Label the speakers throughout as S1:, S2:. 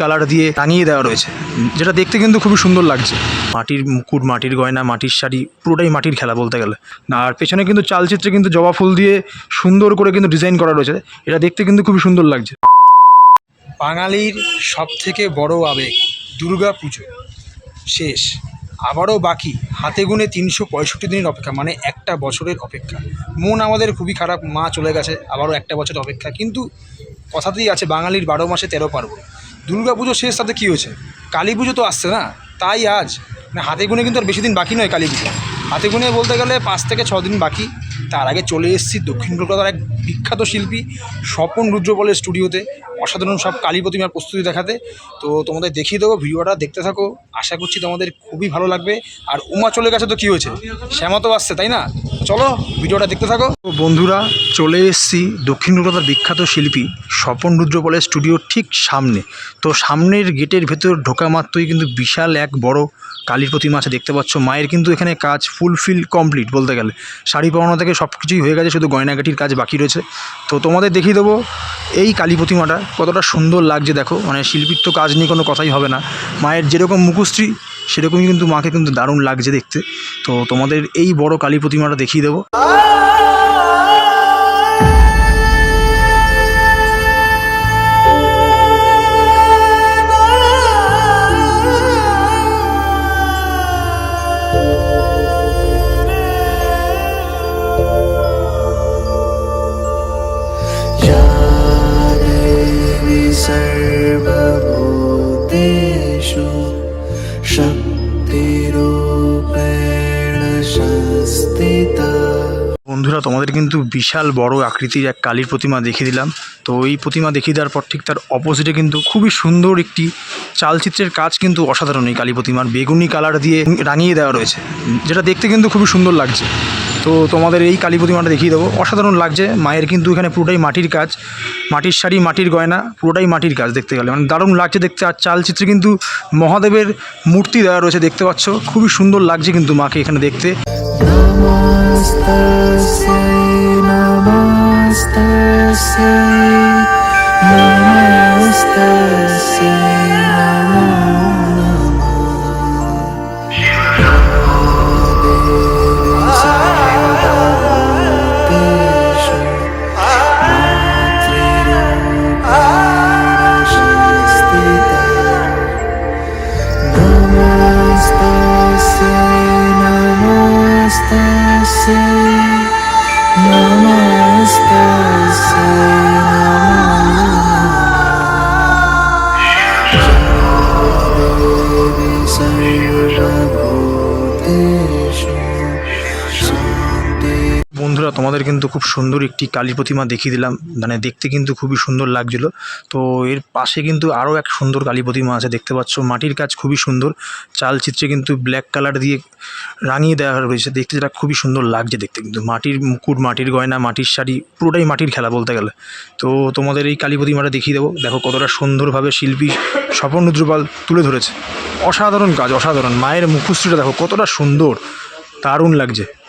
S1: Colour দিয়ে টাঙিয়ে দেওয়া রয়েছে। যেটা দেখতে কিন্তু খুবই সুন্দর লাগছে। মাটির মুকুট, মাটির গয়না, মাটির শাড়ি, পুরোটাই মাটির খেলা বলতে গেলে। আর পেছনে কিন্তু চালচিত্রে কিন্তু জবা ফুল দিয়ে সুন্দর করে কিন্তু ডিজাইন করা রয়েছে। এটা দেখতে কিন্তু খুবই সুন্দর লাগছে। বাঙালির সব থেকে বড় আবেগ দুর্গা পুজো। শেষ। আবারও বাকি হাতে গুনে তিনশো পঁয়ষট্টি দিনের অপেক্ষা মানে একটা বছরের অপেক্ষা। মন আমাদের খুবই খারাপ, মা চলে গেছে, আবারও একটা বছর অপেক্ষা। কিন্তু কথাতেই আছে, বাঙালির বারো মাসে তেরো পার্বণ। দুর্গা পুজো শেষ, তাতে কী হয়েছে? কালী পুজো তো আসছে না, তাই আজ। না, হাতে গুনে কিন্তু আর বেশি দিন বাকি নয় কালী পুজো। হাতে গুনে বলতে গেলে পাঁচ থেকে ছ দিন বাকি। তার আগে চলে এসেছি দক্ষিণ কলকাতার এক বিখ্যাত শিল্পী স্বপন রুদ্র বলের স্টুডিওতে। অসাধারণ সব কালী প্রতিমার প্রস্তুতি দেখাতে। তো তোমাদের দেখিয়ে দেবো ভিডিওটা, দেখতে থাকো। আশা করছি তোমাদের খুবই ভালো লাগবে। আর উমা চলে গেছে তো কী হয়েছে? শ্যামা তো আসছে, তাই না? চলো ভিডিওটা দেখতে থাকো। বন্ধুরা, চলে এসেছি দক্ষিণ কলকাতার বিখ্যাত শিল্পী স্বপন রুদ্র বলের স্টুডিওর ঠিক সামনে। তো সামনের গেটের ভেতর ঢোকা মাত্রই কিন্তু বিশাল এক বড় কালীর প্রতিমা আছে, দেখতে পাচ্ছ। মায়ের কিন্তু এখানে কাজ ফুলফিল কমপ্লিট বলতে গেলে। শাড়ি পরানো থেকে সব কিছুই হয়ে গেছে, শুধু গয়নাগাটির কাজ বাকি রয়েছে। তো তোমাদের দেখিয়ে দেবো এই কালী প্রতিমাটা, কতটা সুন্দর লাগছে দেখো। মানে শিল্পীর তো কাজ নিয়ে কোনো কথাই হবে না। মায়ের যেরকম মুখশ্রী, সেরকমই কিন্তু মাকে কিন্তু দারুণ লাগছে দেখতে। তো তোমাদের এই বড় কালী প্রতিমাটা দেখিয়ে দেবো। বন্ধুরা, তোমাদের কিন্তু বিশাল বড় আকৃতির এক কালীর প্রতিমা দেখিয়ে দিলাম। তো এই প্রতিমা দেখিয়ে দেওয়ার পর ঠিক তার অপোজিটে কিন্তু খুবই সুন্দর একটি চালচিত্রের কাজ কিন্তু অসাধারণ এই কালী প্রতিমার। বেগুনি কালার দিয়ে রাঙিয়ে দেওয়া রয়েছে। যেটা দেখতে কিন্তু খুবই সুন্দর লাগছে। তো তোমাদের এই কালী প্রতিমাটা দেখিয়ে দেবো অসাধারণ লাগছে মায়ের কিন্তু এখানে পুরোটাই মাটির কাজ মাটির শাড়ি মাটির গয়না পুরোটাই মাটির কাজ দেখতে গেলে মানে দারুণ লাগছে দেখতে আর চালচিত্রে কিন্তু মহাদেবের মূর্তি দেওয়া রয়েছে দেখতে পাচ্ছ খুবই সুন্দর লাগছে কিন্তু মাকে এখানে দেখতে তোমাদের কিন্তু খুব সুন্দর একটি কালী প্রতিমা দেখিয়ে দিলাম। মানে দেখতে কিন্তু খুবই সুন্দর লাগছিল। তো এর পাশে কিন্তু আরও এক সুন্দর কালী প্রতিমা আছে, দেখতে পাচ্ছ। মাটির কাজ খুবই সুন্দর। চালচিত্রে কিন্তু ব্ল্যাক কালার দিয়ে রাঙিয়ে দেওয়া রয়েছে দেখতে যেটা খুবই সুন্দর লাগছে দেখতে কিন্তু। মাটির মুকুট, মাটির গয়না, মাটির শাড়ি, পুরোটাই মাটির খেলা বলতে গেলে। তো তোমাদের এই কালী প্রতিমাটা দেখিয়ে দেবো। দেখো কতটা সুন্দরভাবে শিল্পী স্বপন রুদ্রপাল তুলে ধরেছে। অসাধারণ কাজ, অসাধারণ। মায়ের মুখশ্রীটা দেখো কতটা সুন্দর। দারুণ লাগছে।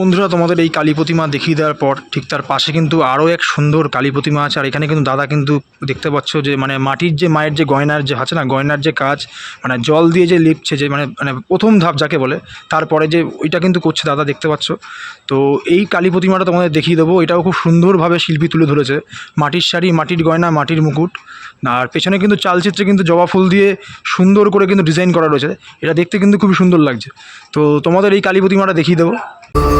S1: বন্ধুরা, তোমাদের এই কালী প্রতিমা দেখিয়ে দেওয়ার পর ঠিক তার পাশে কিন্তু আরও এক সুন্দর কালী প্রতিমা আছে। আর এখানে কিন্তু দাদা কিন্তু দেখতে পাচ্ছ যে মানে মাটির যে মায়ের যে গয়নার যে আছে না, গয়নার যে কাজ মানে জল দিয়ে যে লিপছে, যে মানে মানে প্রথম ধাপ যাকে বলে, তারপরে যে ওইটা কিন্তু করছে দাদা, দেখতে পাচ্ছ। তো এই কালী প্রতিমাটা তোমাদের দেখিয়ে দেবো। এটাও খুব সুন্দরভাবে শিল্পী তুলে ধরেছে। মাটির শাড়ি, মাটির গয়না, মাটির মুকুট। আর পেছনে কিন্তু চালচিত্রে কিন্তু জবা ফুল দিয়ে সুন্দর করে কিন্তু ডিজাইন করা রয়েছে। এটা দেখতে কিন্তু খুবই সুন্দর লাগছে। তো তোমাদের এই কালী প্রতিমাটা দেখিয়ে দেবো।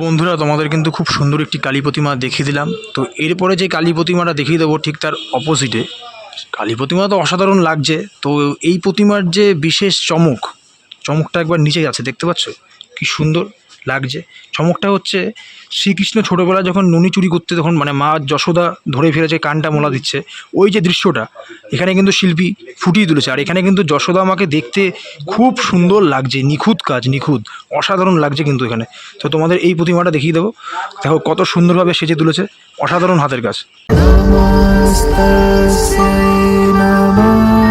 S1: বন্ধুরা, তোমাদের কিন্তু খুব সুন্দর একটি কালী প্রতিমা দেখিয়ে দিলাম। তো এরপরে যে কালী প্রতিমাটা দেখিয়ে দেবো ঠিক তার অপোজিটে কালী প্রতিমা তো অসাধারণ লাগছে। তো এই প্রতিমার যে বিশেষ চমক, চমকটা একবার নিচে আছে, দেখতে পাচ্ছ? কি সুন্দর। লাগছে। চমকটা হচ্ছে শ্রীকৃষ্ণ ছোটোবেলা যখন নুনি চুরি করতে তখন মানে মা যশোদা ধরে ফেলেছে কানটা মোলা দিচ্ছে ওই যে দৃশ্যটা এখানে কিন্তু শিল্পী ফুটিয়ে তুলেছে। আর এখানে কিন্তু যশোদা আমাকে দেখতে খুব সুন্দর লাগছে নিখুঁত কাজ নিখুঁত অসাধারণ লাগছে কিন্তু এখানে। তো তোমাদের এই প্রতিমাটা দেখিয়ে দেবো। দেখো কত সুন্দরভাবে সেজে তুলেছে অসাধারণ হাতের কাজ।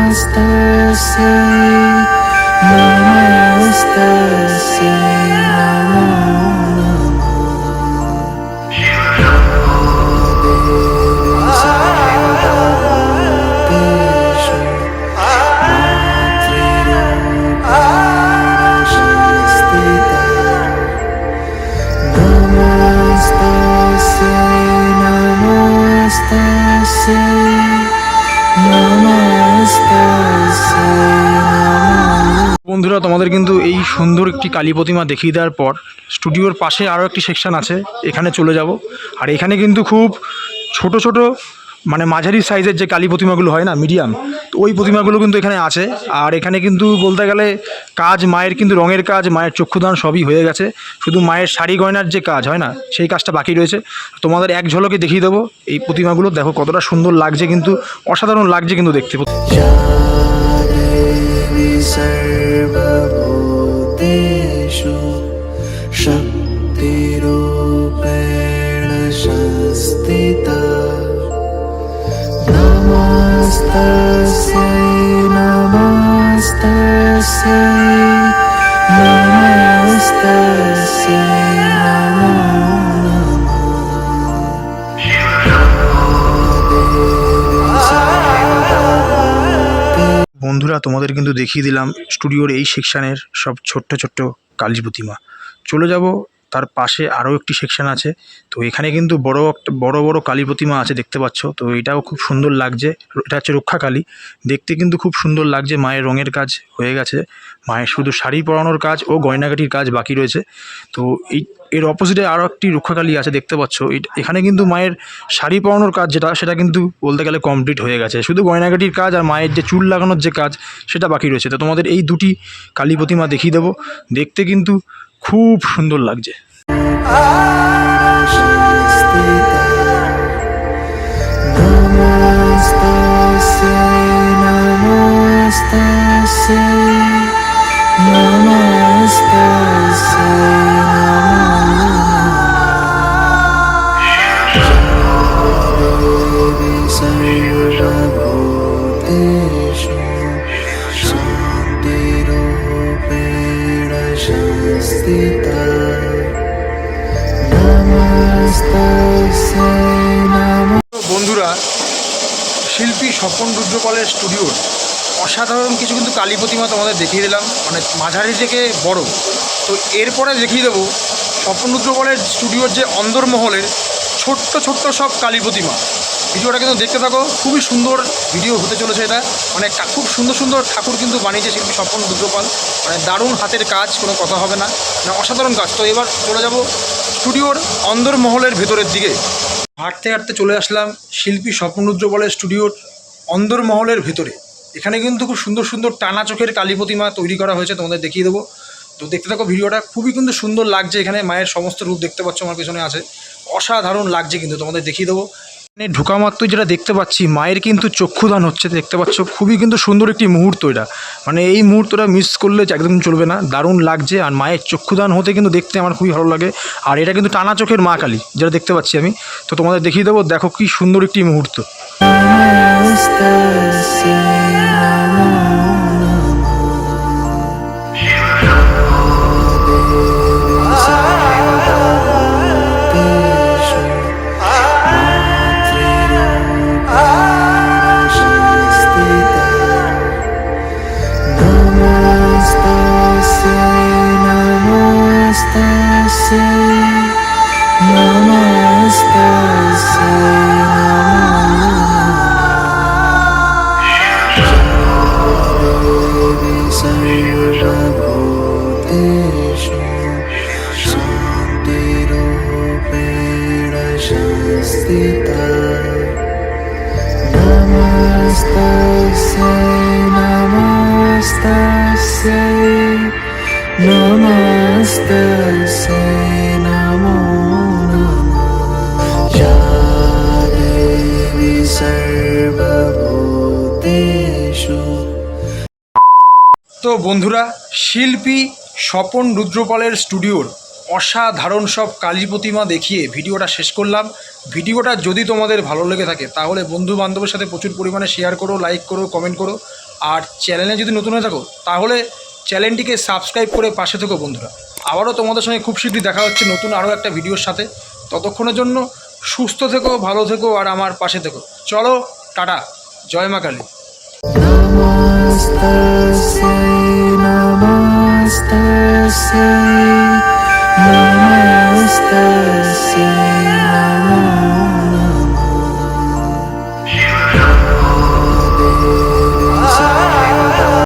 S2: Namaste, Namaste,
S1: বন্ধুরা, তোমাদের কিন্তু এই সুন্দর একটি কালী প্রতিমা দেখিয়ে দেওয়ার পর স্টুডিওর পাশে আরও একটি সেকশান আছে, এখানে চলে যাব। আর এখানে কিন্তু খুব ছোট ছোট মানে মাঝারি সাইজের যে কালী প্রতিমাগুলো হয় না, মিডিয়াম, তো ওই প্রতিমাগুলো কিন্তু এখানে আছে। আর এখানে কিন্তু বলতে গেলে কাজ মায়ের কিন্তু রঙের কাজ, মায়ের চক্ষুদান সবই হয়ে গেছে। শুধু মায়ের শাড়ি গয়নার যে কাজ, হয় না, সেই কাজটা বাকি রয়েছে। তোমাদের এক ঝলকে দেখিয়ে দেবো, এই প্রতিমাগুলো দেখো কতটা সুন্দর লাগছে, কিন্তু অসাধারণ লাগছে কিন্তু দেখতে।
S2: सर्वभूतेषु शक्तिरूपेण नमस्तस्यै नमस्तस्यै नमस्तस्यै
S1: বন্ধুরা, তোমাদের কিন্তু দেখিয়ে দিলাম স্টুডিওর এই সেকশানের সব ছোট্ট ছোট্ট কালী প্রতিমা। চলে যাব, তার পাশে আরও একটি সেকশন আছে। তো এখানে কিন্তু বড় একটা, বড় বড় কালী প্রতিমা আছে, দেখতে পাচ্ছ। তো এটাও খুব সুন্দর লাগছে। এটা হচ্ছে রক্ষা কালী। দেখতে কিন্তু খুব সুন্দর লাগছে, মায়ের রঙের কাজ হয়ে গেছে। মায়ের শুধু শাড়ি পরানোর কাজ ও গয়নাগাটির কাজ বাকি রয়েছে। তো এই এর অপোজিটে আরও একটি রক্ষাকালী আছে, দেখতে পাচ্ছ। এখানে কিন্তু মায়ের শাড়ি পরানোর কাজ যেটা, সেটা কিন্তু বলতে গেলে কমপ্লিট হয়ে গেছে। শুধু গয়নাগাটির কাজ আর মায়ের যে চুল লাগানোর যে কাজ, সেটা বাকি রয়েছে। তো তোমাদের এই দুটি কালী প্রতিমা দেখিয়ে দেবো। দেখতে কিন্তু খুব সুন্দর লাগছে। স্বপন রুদ্রপালের স্টুডিওর। অসাধারণ কিছু কিন্তু কালী প্রতিমা তোমাদের দেখিয়ে দিলাম। মানে মাঝারি থেকে বড়। তো এরপরে দেখিয়ে দেবো স্বপন রুদ্রপালের স্টুডিওর যে অন্দরমহলের ছোট্ট ছোট্ট সব কালী প্রতিমা। ভিডিওটা কিন্তু দেখতে থাকো। খুবই সুন্দর ভিডিও হতে চলেছে এটা। মানে খুব সুন্দর সুন্দর ঠাকুর কিন্তু বানিয়েছে শিল্পী স্বপন রুদ্রপাল মানে দারুণ হাতের কাজ, কোনো কথা হবে না। মানে অসাধারণ কাজ। তো এবার চলে যাব স্টুডিওর অন্দরমহলের ভেতরের দিকে। হাঁটতে হাঁটতে চলে আসলাম শিল্পী স্বপ্নরুদ্র বলের স্টুডিওর অন্দরমহলের ভেতরে। এখানে কিন্তু খুব সুন্দর সুন্দর টানা চোখের কালী প্রতিমা তৈরি করা হয়েছে, তোমাদের দেখিয়ে দেবো। তো দেখতে থাকো ভিডিওটা, খুবই কিন্তু সুন্দর লাগছে এখানে, মায়ের সমস্ত রূপ দেখতে পাচ্ছ আমার পেছনে আছে। অসাধারণ লাগছে কিন্তু তোমাদের দেখিয়ে দেবো। এখানে ঢোকা মাত্রই যেটা দেখতে পাচ্ছি, মায়ের কিন্তু চক্ষুদান হচ্ছে, দেখতে পাচ্ছ? খুবই কিন্তু সুন্দর একটি মুহূর্ত এটা। মানে এই মুহূর্তটা মিস করলে একদম চলবে না, দারুণ লাগছে, আর মায়ের চক্ষুদান হতে কিন্তু দেখতে আমার খুবই ভালো লাগে। আর এটা কিন্তু টানা চোখের মা কালী, যেটা দেখতে পাচ্ছি আমি। তো তোমাদের দেখিয়ে দেবো, দেখো কি সুন্দর একটি মুহূর্ত।
S2: Sita Namaste Say Namaste Say Namaste Say Namo Namo Ya Devi Sarva Bhuteshu
S1: তো বন্ধুরা শিল্পী স্বপন রুদ্রপালের স্টুডিওর অসাধারণ সব কালী প্রতিমা দেখিয়ে ভিডিওটা শেষ করলাম। ভিডিওটা যদি তোমাদের ভালো লেগে থাকে, তাহলে বন্ধু বান্ধবের সাথে প্রচুর পরিমাণে শেয়ার করো লাইক করো কমেন্ট করো। আর চ্যানেলে যদি নতুন হয়ে থাকো, তাহলে চ্যানেলটিকে সাবস্ক্রাইব করে পাশে থেকো বন্ধুরা। আবারও তোমাদের সঙ্গে খুব শীঘ্রই দেখা হচ্ছে নতুন আরও একটা ভিডিওর সাথে। ততক্ষণের জন্য সুস্থ থেকো, ভালো থেকো, আর আমার পাশে থেকো। চলো, টাটা। জয় মা Kali.
S2: Namaste namaste no me gusta así.